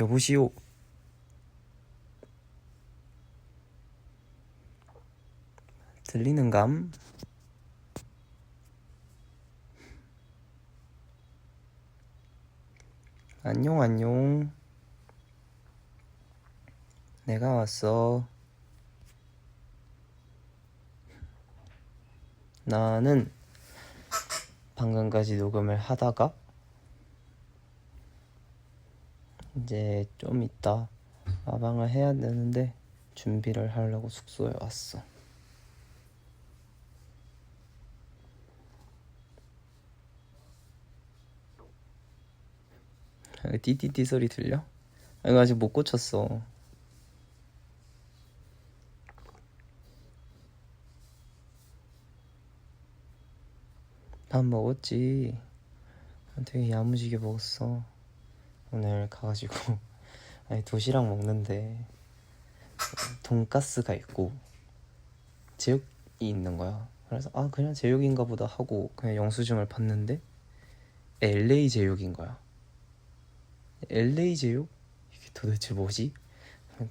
여보시오. 들리는감? 안녕, 안녕. 내가 왔어. 나는 방금까지 녹음을 하다가 이제 좀 이따 마방을 해야 되는데 준비를 하려고 숙소에 왔어. 여기 띠띠띠 소리 들려? 아, 이거 아직 못 고쳤어. 밥 먹었지. 되게 야무지게 먹었어. 오늘 가가지고 아니 도시락 먹는데 돈가스가 있고 제육이 있는 거야. 그래서 아 그냥 제육인가 보다 하고 그냥 영수증을 봤는데 LA 제육인 거야. LA 제육? 이게 도대체 뭐지?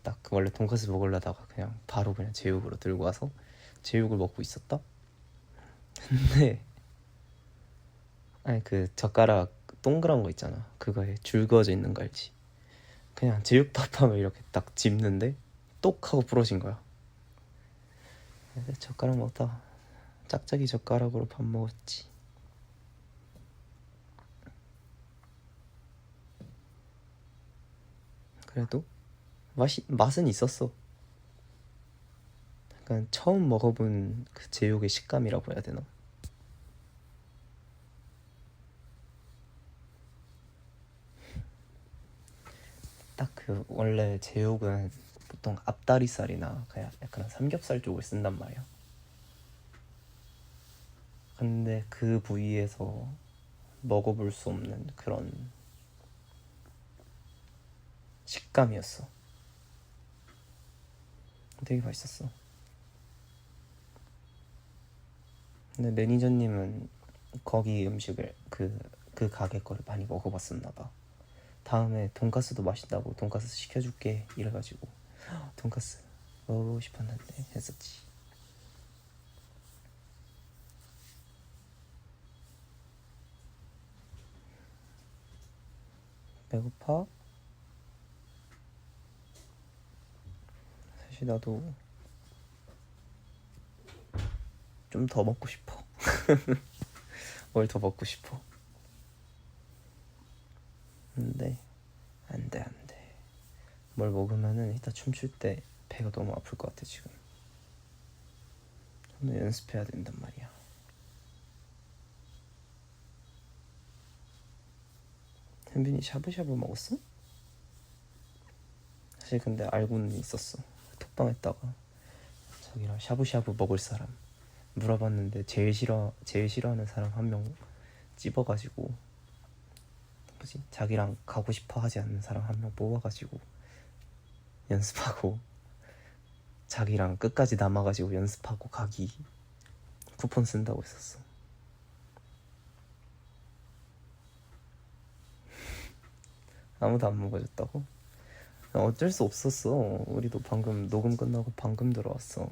딱 원래 돈가스 먹으려다가 그냥 바로 그냥 제육으로 들고 와서 제육을 먹고 있었다. 근데 아니 그 젓가락 동그란 거 있잖아. 그거에 줄 그어져 있는 거 알지? 그냥 제육밥하면 이렇게 딱 집는데 똑 하고 부러진 거야. 젓가락 먹다 짝짝이 젓가락으로 밥 먹었지. 그래도 맛이 맛은 있었어. 약간 처음 먹어본 그 제육의 식감이라고 해야 되나? 딱 그 원래 제육은 보통 앞다리살이나 그냥 약간 삼겹살 쪽을 쓴단 말이야. 근데 그 부위에서 먹어볼 수 없는 그런 식감이었어. 되게 맛있었어. 근데 매니저님은 거기 음식을 그, 그 가게 거를 많이 먹어봤었나 봐. 다음에 돈가스도 맛있다고 돈가스 시켜줄게 이래가지고 돈가스 먹어보고 싶었는데 했었지. 배고파? 사실 나도 좀 더 먹고 싶어. 뭘 더 먹고 싶어. 근데 안 돼, 안 돼. 뭘 먹으면은 이따 춤출 때 배가 너무 아플 것 같아, 지금. 오늘 연습해야 된단 말이야. 현빈이 샤브샤브 먹었어? 사실 근데 알고는 있었어. 톡방했다가 자기랑 샤브샤브 먹을 사람 물어봤는데 제일 싫어 제일 싫어하는 사람 한 명 찝어가지고 뭐지 자기랑 가고 싶어 하지 않는 사람 한 명 뽑아가지고 연습하고 자기랑 끝까지 남아가지고 연습하고 가기 쿠폰 쓴다고 했었어. 아무도 안 먹어줬다고? 어쩔 수 없었어. 우리도 방금 녹음 끝나고 방금 들어왔어.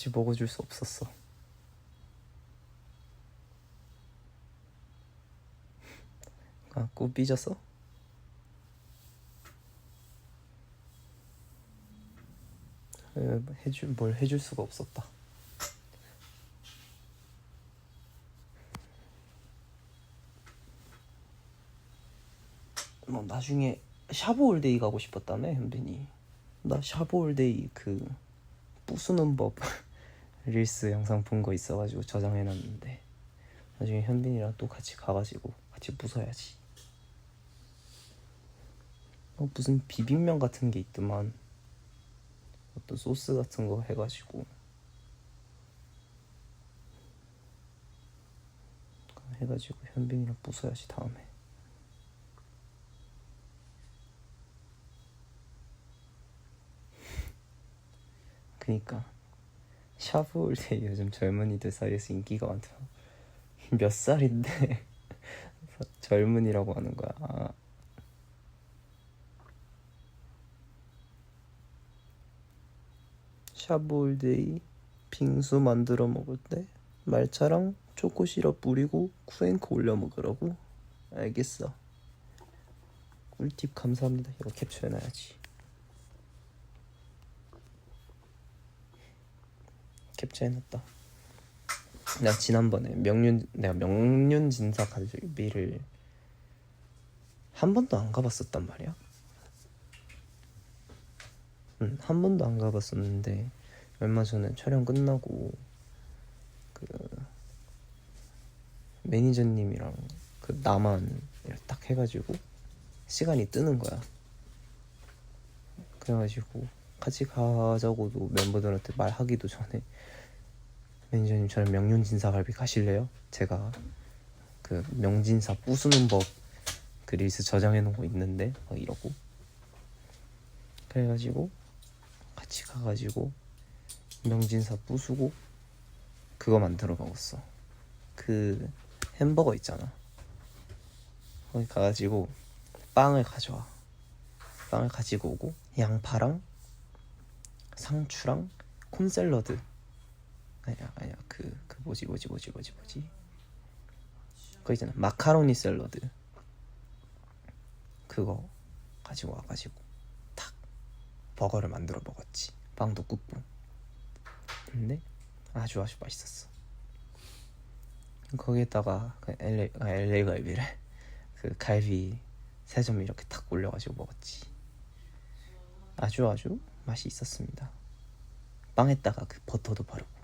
같이 먹어줄 수 없었어. 아, 꾸 삐졌어? 에, 해줄 뭘 해줄 수가 없었다. 뭐 나중에 샤브올데이 가고 싶었다며 현빈이. 나 샤브올데이 그 부수는 법 릴스 영상 본 거 있어가지고 저장해놨는데 나중에 현빈이랑 또 같이 가가지고 같이 부숴야지. 어, 무슨 비빔면 같은 게 있더만 어떤 소스 같은 거 해가지고 해가지고 현빈이랑 부숴야지 다음에. 그니까 샤브올데 요즘 젊은이들 사이에서 인기가 많더라. 몇 살인데 젊은이라고 하는 거야. 아, 샤브올데이 빙수 만들어 먹을 때 말차랑 초코 시럽 뿌리고 쿠앤크 올려 먹으라고. 알겠어. 꿀팁 감사합니다. 이거 캡처해놔야지. 캡처해놨다. 내가 지난번에 명륜 내가 명륜 진사 갈비를 한 번도 안 가봤었단 말이야. 응, 한 번도 안 가봤었는데 얼마 전에 촬영 끝나고 그 매니저님이랑 그 나만 딱 해가지고 시간이 뜨는 거야. 그래가지고 같이 가자고도 멤버들한테 말하기도 전에 매니저님 저는 명륜진사 갈비 가실래요? 제가 그 명진사 부수는 법 그 릴스 저장해 놓은 거 있는데 막 이러고 그래가지고 같이 가가지고 명진사 부수고 그거 만들어 먹었어. 그 햄버거 있잖아. 거기 가가지고 빵을 가져와. 빵을 가지고 오고 양파랑 상추랑 콘샐러드. 아니야 아니야. 그그 뭐지 뭐지 뭐지 뭐지 뭐지? 그거 있잖아. 마카로니 샐러드. 그거 가지고 와가지고 탁 버거를 만들어 먹었지. 빵도 굽고. 근데 아주 아주 맛있었어. 거기에다가 그 LA 아, LA 갈비를 그 갈비 세 점 이렇게 탁 올려가지고 먹었지. 아주 아주 맛이 있었습니다 빵에다가 그 버터도 바르고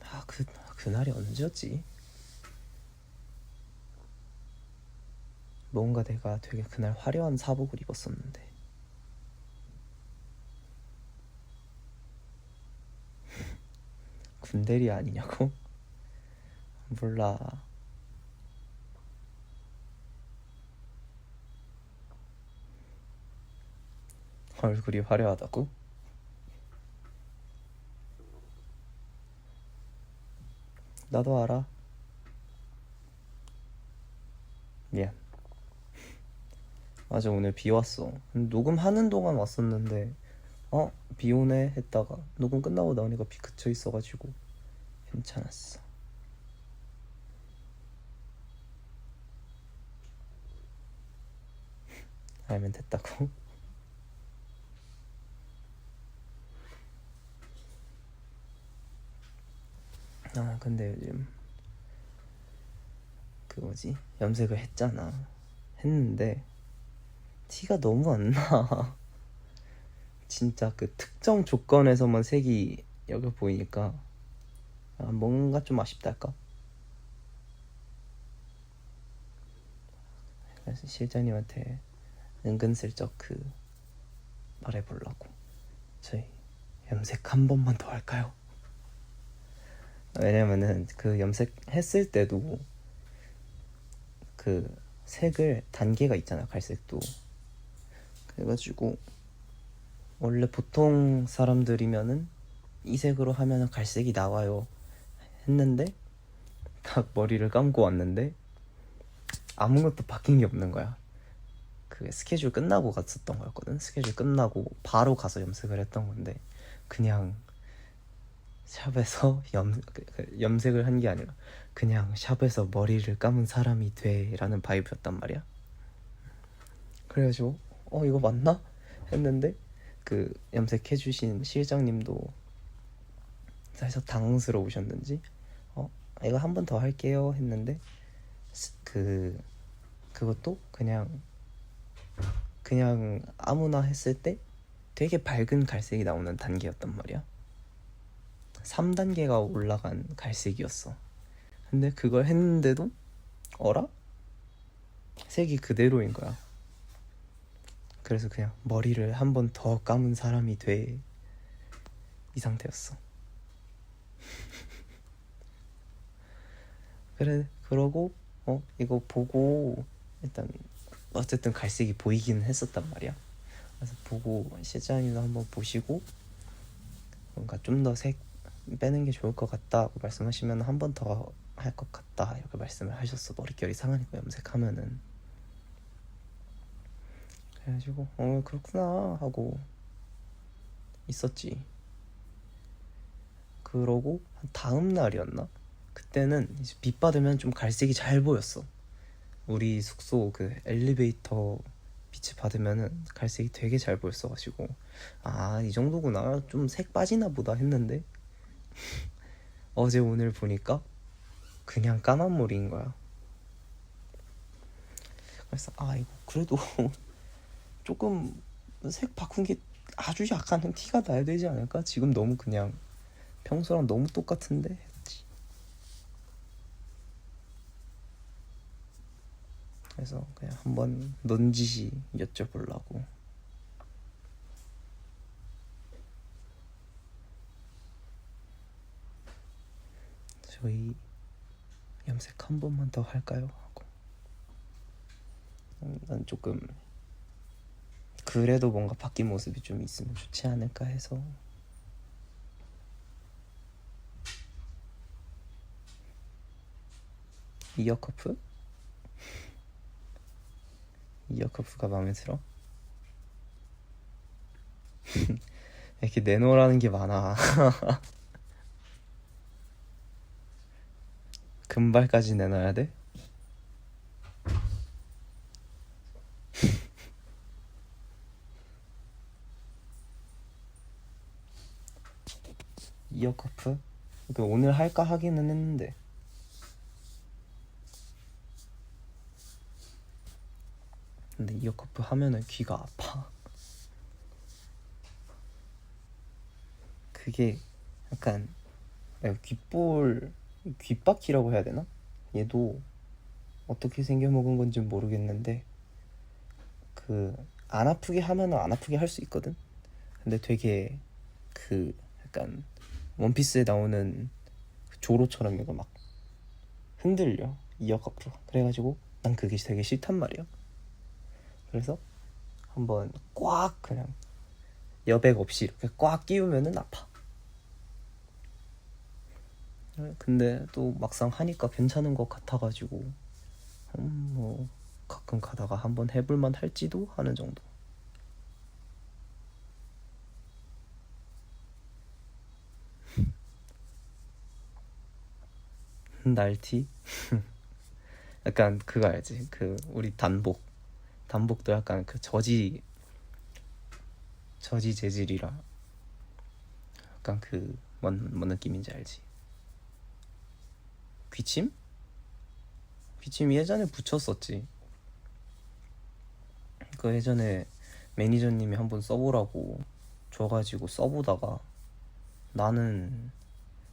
아, 그, 그날이 언제였지? 뭔가 내가 되게 그날 화려한 사복을 입었었는데. 군대리 아니냐고? 몰라. 얼굴이 화려하다고? 나도 알아. 미안. 맞아, 오늘 비 왔어. 녹음하는 동안 왔었는데, 어, 비 오네 했다가, 녹음 끝나고 나오니까 비 그쳐 있어가지고, 괜찮았어. 알면 됐다고? 아, 근데 요즘 그 뭐지? 염색을 했잖아. 했는데 티가 너무 안 나. 진짜 그 특정 조건에서만 색이 여겨 보이니까 아, 뭔가 좀 아쉽달까? 그래서 실장님한테 은근슬쩍 그 말해보려고 저희 염색 한 번만 더 할까요? 왜냐면은 그 염색했을 때도 그 색을 단계가 있잖아 갈색도. 그래가지고 원래 보통 사람들이면은 이 색으로 하면은 갈색이 나와요 했는데 딱 머리를 감고 왔는데 아무것도 바뀐 게 없는 거야. 그 스케줄 끝나고 갔었던 거였거든. 스케줄 끝나고 바로 가서 염색을 했던 건데 그냥 샵에서 염, 그, 그 염색을 한 게 아니라 그냥 샵에서 머리를 감은 사람이 돼라는 바이브였단 말이야. 그래가지고 어 이거 맞나 했는데 그 염색해주신 실장님도 살짝 당황스러우셨는지 어 이거 한 번 더 할게요 했는데 스- 그 그것도 그냥 그냥 아무나 했을 때 되게 밝은 갈색이 나오는 단계였단 말이야. 3단계가 올라간 갈색이었어. 근데 그걸 했는데도 어라? 색이 그대로인 거야. 그래서 그냥 머리를 한 번 더 감은 사람이 돼. 이 상태였어. 그래, 그러고, 어, 이거 보고, 일단 어쨌든 갈색이 보이기는 했었단 말이야. 그래서 보고 실장님도 한번 보시고 뭔가 좀 더 색 빼는 게 좋을 것 같다고 말씀하시면 한 번 더 할 것 같다 이렇게 말씀을 하셨어 머릿결이 상하니까 염색하면은. 그래가지고 어 그렇구나 하고 있었지. 그러고 한 다음 날이었나? 그때는 이제 빛 받으면 좀 갈색이 잘 보였어. 우리 숙소 그 엘리베이터 빛을 받으면은 갈색이 되게 잘 보였어가지고. 아 이 정도구나. 좀 색 빠지나 보다 했는데 어제 오늘 보니까 그냥 까만 머리인 거야. 그래서 아 이거 그래도 조금 색 바꾼 게 아주 약간 티가 나야 되지 않을까? 지금 너무 그냥 평소랑 너무 똑같은데 했지. 그래서 그냥 한번 넌지시 여쭤보려고 저희 염색 한 번만 더 할까요? 하고 음, 난 조금 그래도 뭔가 바뀐 모습이 좀 있으면 좋지 않을까 해서 이어커프? 이어커프가 마음에 들어? 이렇게 내놓으라는 게 많아 금발까지 내놔야 돼? 이어커프? 그 오늘 할까 하기는 했는데 근데 이어커프 하면은 귀가 아파 그게 약간 내가 귓볼 귓바퀴라고 해야 되나? 얘도 어떻게 생겨먹은 건지 모르겠는데 그 안 아프게 하면은 안 아프게 할 수 있거든. 근데 되게 그 약간 원피스에 나오는 그 조로처럼 이거 막 흔들려 이어커프가 그래가지고 난 그게 되게 싫단 말이야. 그래서 한번 꽉 그냥 여백 없이 이렇게 꽉 끼우면은 아파. 근데 또 막상 하니까 괜찮은 것 같아가지고 음, 뭐 가끔 가다가 한번 해볼만 할지도 하는 정도. 날티? 약간 그거 알지? 그 우리 단복 단복도 약간 그 저지 저지 재질이라 약간 그 뭔 뭔 느낌인지 알지? 귀침? 귀침 예전에 붙였었지. 그 예전에 매니저님이 한번 써보라고 줘가지고 써보다가 나는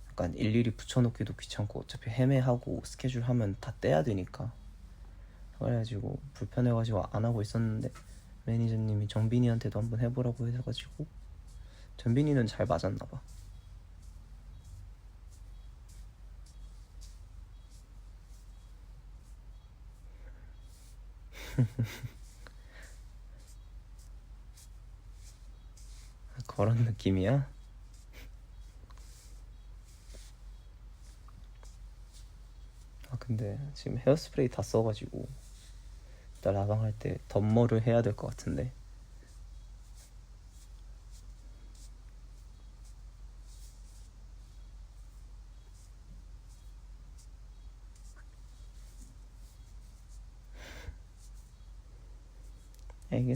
약간 일일이 붙여놓기도 귀찮고 어차피 헤매하고 스케줄 하면 다 떼야 되니까 그래가지고 불편해가지고 안 하고 있었는데 매니저님이 정빈이한테도 한번 해보라고 해가지고 정빈이는 잘 맞았나 봐. 그런 느낌이야? 아 근데 지금 헤어스프레이 다 써가지고 이따 라방할 때 덤머를 해야 될 것 같은데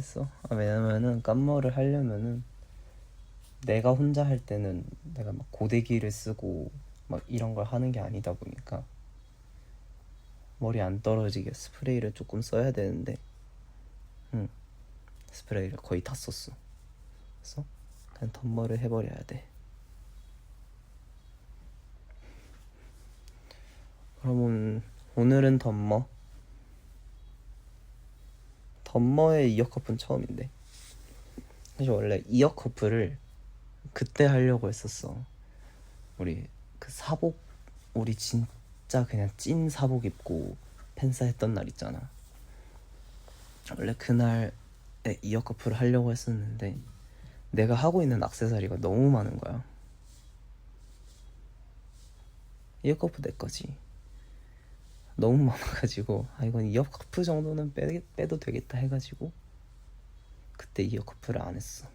알겠어. 아, 왜냐면은 깜머를 하려면은 내가 혼자 할 때는 내가 막 고데기를 쓰고 막 이런 걸 하는 게 아니다 보니까 머리 안 떨어지게 스프레이를 조금 써야 되는데 응 스프레이를 거의 다 썼어. 그래서 그냥 덤머를 해버려야 돼. 그러면 오늘은 덤머 덤머의 이어커프는 처음인데 사실 원래 이어커프를 그때 하려고 했었어 우리 그 사복 우리 진짜 그냥 찐 사복 입고 팬싸 했던 날 있잖아 원래 그날에 이어커플을 하려고 했었는데 내가 하고 있는 악세사리가 너무 많은 거야. 이어커프 내 거지. 너무 많아가지고 아 이건 이어커프 정도는 빼, 빼도 되겠다 해가지고 그때 이어커프를 안 했어.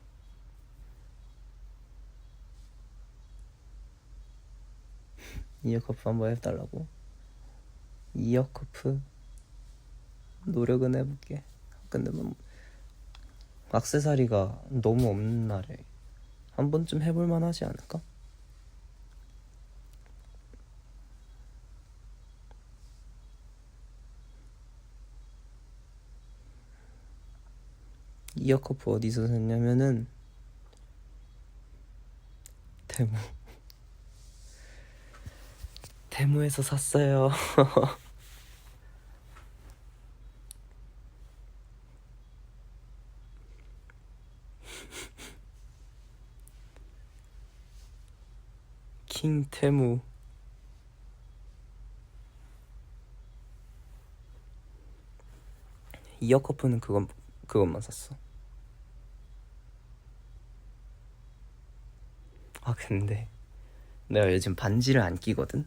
이어커프 한번 해달라고? 이어커프 노력은 해볼게. 근데 뭐 악세사리가 너무 없는 날에 한 번쯤 해볼 만 하지 않을까? 이어커프 어디서 샀냐면은 대무 대무에서 샀어요. 킹 테무 이어커프는 그건 그것만 샀어. 아 근데 내가 요즘 반지를 안 끼거든.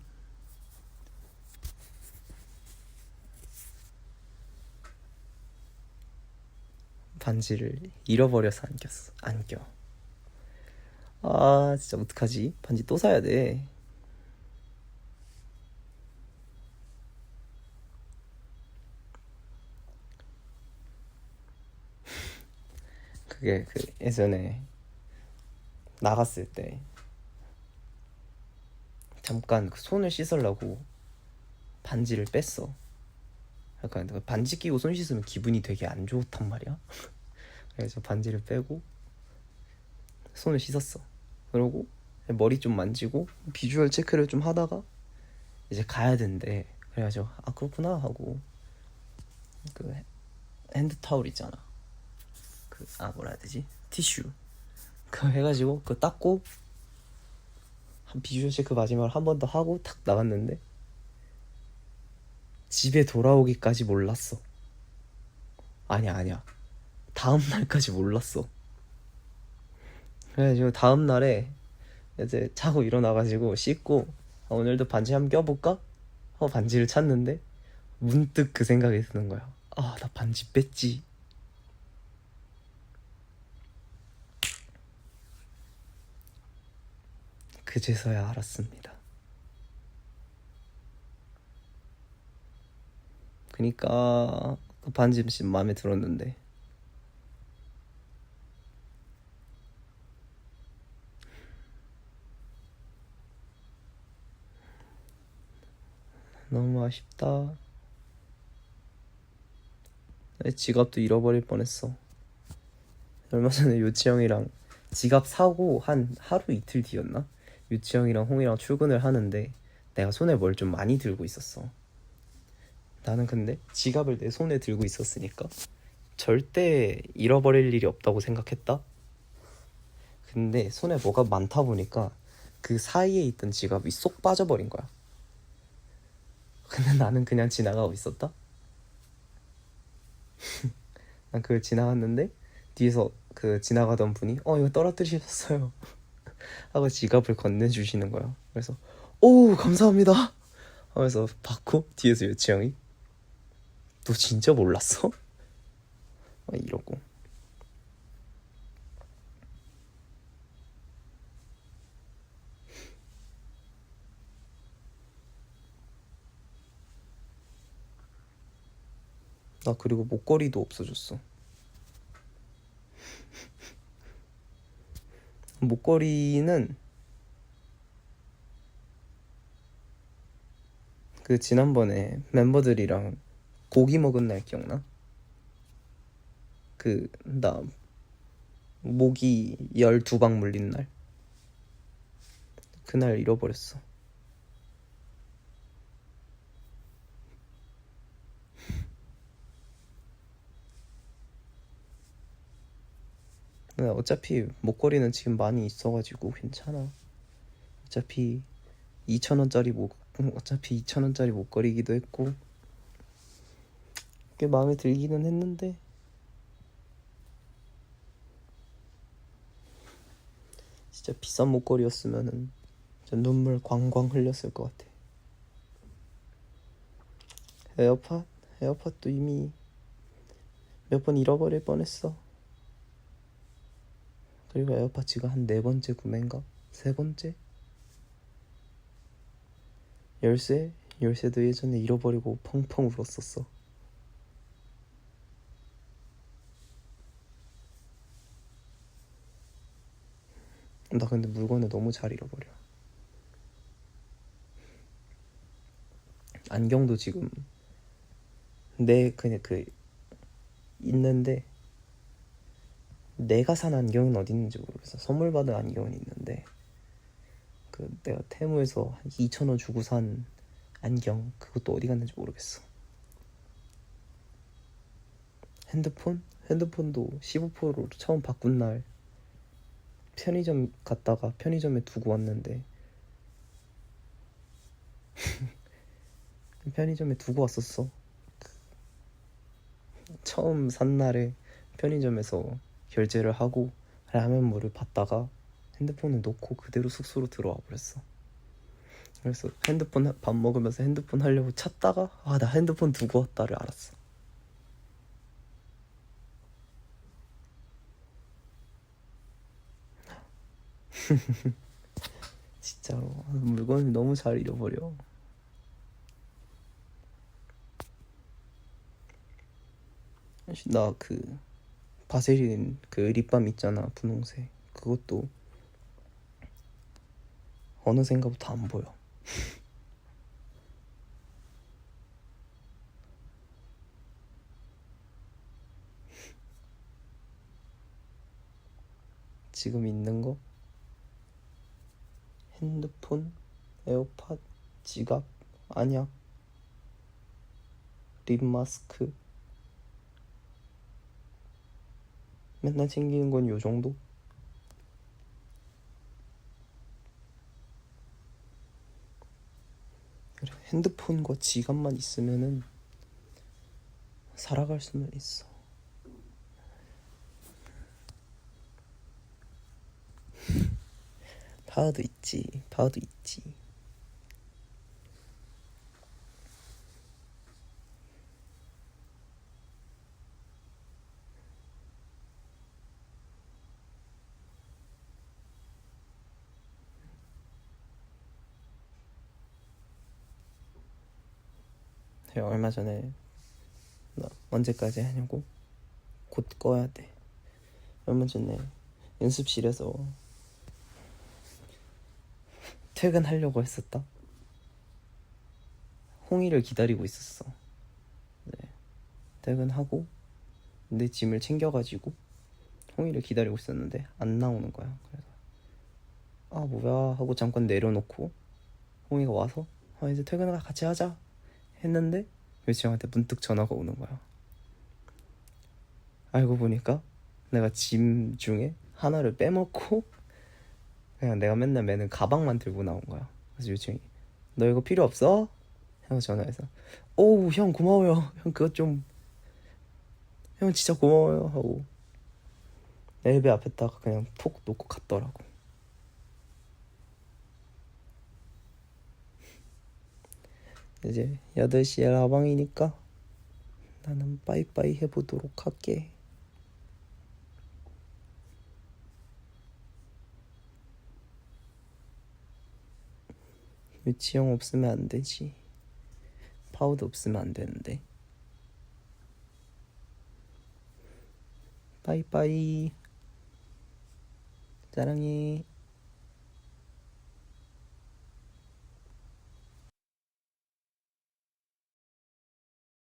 반지를 잃어버려서 안 꼈어. 안 껴. 아 진짜 어떡하지? 반지 또 사야 돼. 그게 그 예전에 나갔을 때 잠깐 그 손을 씻으려고 반지를 뺐어. 약간 그 반지 끼고 손 씻으면 기분이 되게 안 좋단 말이야. 그래서 반지를 빼고 손을 씻었어. 그러고 머리 좀 만지고 비주얼 체크를 좀 하다가 이제 가야 된대. 그래가지고 아 그렇구나 하고 그 핸드 타올 있잖아. 그 아 뭐라 해야 되지? 티슈. 그거 해가지고 그거 닦고 한 비주얼 체크 마지막으로 한 번 더 하고 탁 나갔는데 집에 돌아오기까지 몰랐어. 아니야 아니야. 다음 날까지 몰랐어. 그래가지고 다음 날에 이제 자고 일어나가지고 씻고 아, 오늘도 반지 한번 껴볼까? 하고 반지를 찾는데 문득 그 생각이 드는 거야. 아 나 반지 뺐지. 그제서야 알았습니다. 그니까 그 반지 진짜 마음에 들었는데 너무 아쉽다. 내 지갑도 잃어버릴 뻔했어. 얼마 전에 요치 형이랑 지갑 사고 한 하루 이틀 뒤였나? 유치 형이랑 홍이랑 출근을 하는데 내가 손에 뭘 좀 많이 들고 있었어. 나는 근데 지갑을 내 손에 들고 있었으니까 절대 잃어버릴 일이 없다고 생각했다. 근데 손에 뭐가 많다 보니까 그 사이에 있던 지갑이 쏙 빠져버린 거야. 근데 나는 그냥 지나가고 있었다. 난 그걸 지나갔는데 뒤에서 그 지나가던 분이 어 이거 떨어뜨리셨어요 하고 지갑을 건네주시는 거야. 그래서 오 감사합니다 하면서 받고 뒤에서 요치 형이 너 진짜 몰랐어? 막 이러고 나 그리고 목걸이도 없어졌어. 목걸이는 그 지난번에 멤버들이랑 고기 먹은 날 기억나? 그 나 모기 12방 물린 날 그날 잃어버렸어. 네, 어차피 목걸이는 지금 많이 있어가지고 괜찮아. 어차피 2천원짜리 목 어차피 2천원짜리 목걸이기도 했고 꽤 마음에 들기는 했는데 진짜 비싼 목걸이였으면은 진짜 눈물 광광 흘렸을 것 같아. 에어팟 에어팟도 이미 몇 번 잃어버릴 뻔했어. 그리고 에어팟 지금 한네 번째 구매인가? 세 번째? 열쇠? 열쇠도 예전에 잃어버리고 펑펑 울었었어. 나 근데 물건을 너무 잘 잃어버려. 안경도 지금 내 그냥 그 있는데 내가 산 안경은 어디 있는지 모르겠어. 선물 받은 안경은 있는데 그 내가 테무에서 한 2천 원 주고 산 안경 그것도 어디 갔는지 모르겠어. 핸드폰? 핸드폰도 15%로 처음 바꾼 날 편의점 갔다가 편의점에 두고 왔는데 편의점에 두고 왔었어. 처음 산 날에 편의점에서 결제를 하고 라면물을 받다가 핸드폰을 놓고 그대로 숙소로 들어와 버렸어. 그래서 핸드폰 하- 밥 먹으면서 핸드폰 하려고 찾다가 아 나 핸드폰 두고 왔다를 알았어. 진짜로 아, 물건을 너무 잘 잃어버려. 나 그 바세린 그 립밤 있잖아 분홍색. 그것도 어느샌가부터 안 보여. 지금 있는 거? 핸드폰, 에어팟, 지갑, 안약, 립 마스크 맨날 챙기는 건 요 정도? 핸드폰과 지갑만 있으면은 살아갈 수는 있어. 파워도 있지, 파워도 있지. 내가 얼마 전에 나 언제까지 하냐고 곧 꺼야 돼. 얼마 전에 연습실에서 퇴근하려고 했었다. 홍이를 기다리고 있었어. 네. 퇴근하고 내 짐을 챙겨가지고 홍이를 기다리고 있었는데 안 나오는 거야. 그래서 아 뭐야 하고 잠깐 내려놓고 홍이가 와서 아 이제 퇴근을 같이 하자 했는데 요지형한테 문득 전화가 오는 거야. 알고 보니까 내가 짐 중에 하나를 빼먹고 그냥 내가 맨날 매는 가방만 들고 나온 거야. 그래서 요지형이 너 이거 필요 없어? 하고 전화해서 오우 형 고마워요. 형 그것 좀 형 진짜 고마워요 하고 엘베 앞에다가 그냥 톡 놓고 갔더라고. 이제 8시에 라방이니까 나는 빠이빠이 해보도록 할게. 유치형 없으면 안 되지. 파우도 없으면 안 되는데. 빠이빠이. 사랑해.